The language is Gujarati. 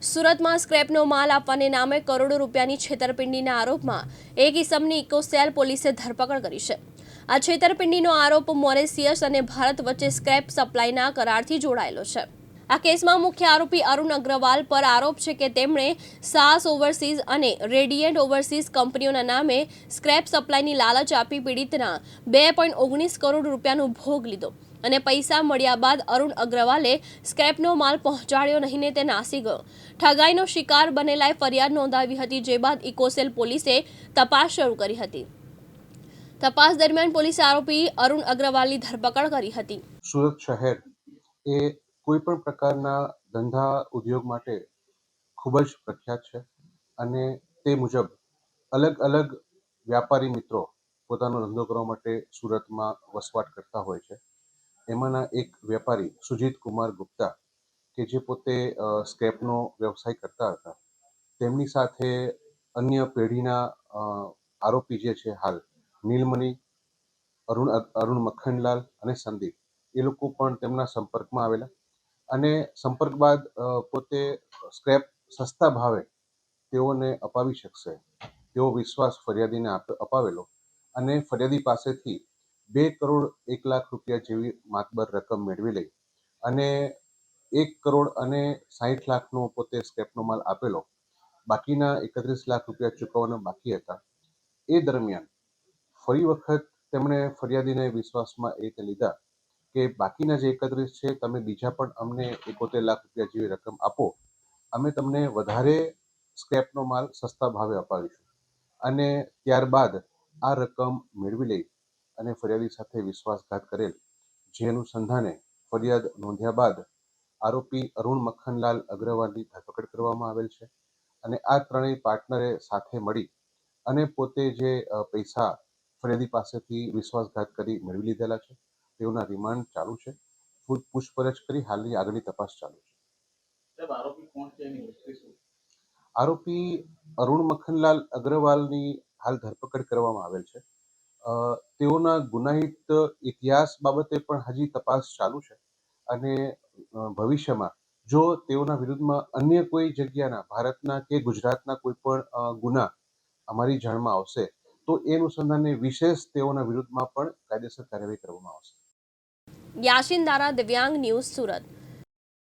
સુરતમાં સ્ક્રેપનો માલ આપવાને નામે કરોડો રૂપિયાની છેતરપિંડીના આરોપમાં એક ઇસમની ઇકોસેલ પોલીસે ધરપકડ કરી છે. આ છેતરપિંડીનો આરોપ મોરેસિયસ અને ભારત વચ્ચે સ્ક્રેપ સપ્લાયના કરારથી જોડાયેલો છે. આ કેસમાં મુખ્ય આરોપી અરુણ અગ્રવાલ પર આરોપ છે કે તેમણે સાસ ઓવરસીઝ અને રેડિયન્ટ ઓવરસીઝ કંપનીઓના નામે સ્ક્રેપ સપ્લાયની લાલચ આપી પીડિતના બે પોઈન્ટ ઓગણીસ કરોડ રૂપિયાનો ભોગ લીધો. અને પૈસા મળ્યા બાદ અરુણ અગ્રવાલે સ્ક્રેપનો માલ પહોંચાડ્યો નહીં ને તે નાસી ગયો. ઠગાઈનો શિકાર બનેલાએ ફરિયાદ નોંધાવી હતી, જે બાદ ઇકોસેલ પોલીસે તપાસ શરૂ કરી હતી. તપાસ દરમિયાન પોલીસે આરોપી અરુણ અગ્રવાલની ધરપકડ કરી હતી. સુરત શહેર એ કોઈ પણ પ્રકારના ધંધા ઉદ્યોગ માટે ખૂબ જ પ્રખ્યાત છે અને તે મુજબ અલગ અલગ વ્યાપારી મિત્રો પોતાનો ધંધો કરવા માટે સુરતમાં વસવાટ કરતા હોય છે. એમાંના એક વેપારી સુજીત કુમાર ગુપ્તા કે જે પોતે સ્કેપનો વ્યવસાય કરતા હતા. તેમની સાથે અન્ય પેઢીના આરોપી જે છે હાલ નીલમણિ અરુણ અરુણ મખનલાલ અને સંદીપ, એ લોકો પણ તેમના સંપર્કમાં આવેલા અને સંપર્ક બાદ પોતે સ્ક્રેપ સસ્તા ભાવે તેઓને અપાવી શકશે. તેવો વિશ્વાસ ફરિયાદીને અપાવેલો અને ફરિયાદી પાસેથી બે કરોડ એક લાખ રૂપિયા જેવી માતબર રકમ મેળવી લઈ અને એક કરોડ અને સાહીઠ લાખનો પોતે સ્ક્રેપનો માલ આપેલો. બાકીના એકત્રીસ લાખ રૂપિયા ચૂકવવાના બાકી હતા. એ દરમિયાન ફરી વખત તેમણે ફરિયાદીને વિશ્વાસમાં એ લીધા કે બાકીના જે એકત્રીસ છે, તમે બીજા પણ અમને એકોતેર લાખ રૂપિયા જેવી રકમ આપો. અમે તમને વધારે સ્ક્રેપનો માલ સસ્તા ભાવે અપાવીશું. અને ત્યારબાદ આ રકમ મેળવી લઈ અને ફરિયાદી સાથે વિશ્વાસઘાત કરેલ. જે અનુસંધાને ફરિયાદ નોંધ્યા બાદ આરોપી અરુણ મક્ખનલાલ અગ્રવાલની ધરપકડ કરવામાં આવેલ છે અને આ ત્રણેય પાર્ટનરે સાથે મળી અને પોતે જે પૈસા ફરિયાદી પાસેથી વિશ્વાસઘાત કરી મેળવી લીધેલા છે તેઓના રિમાન્ડ ચાલુ છે. પૂછપરછ કરી હાલની આગળની તપાસ ચાલુ છે. આરોપી અરુણ મખનલાલ અગ્રવાલની હાલ ધરપકડ કરવામાં આવેલ છે. તેઓના ગુનાહિત ઇતિહાસ બાબતે પણ હજી તપાસ ચાલુ છે અને ભવિષ્યમાં જો તેઓના વિરુદ્ધમાં અન્ય કોઈ જગ્યાના, ભારતના કે ગુજરાતના કોઈ પણ ગુના અમારી જાણમાં આવશે, તો એ અનુસંધાને વિશેષ તેઓના વિરુદ્ધમાં પણ કાયદેસર કાર્યવાહી કરવામાં આવશે. યાશિન દારા, દિવ્યાંગ ન્યૂઝ સુરત.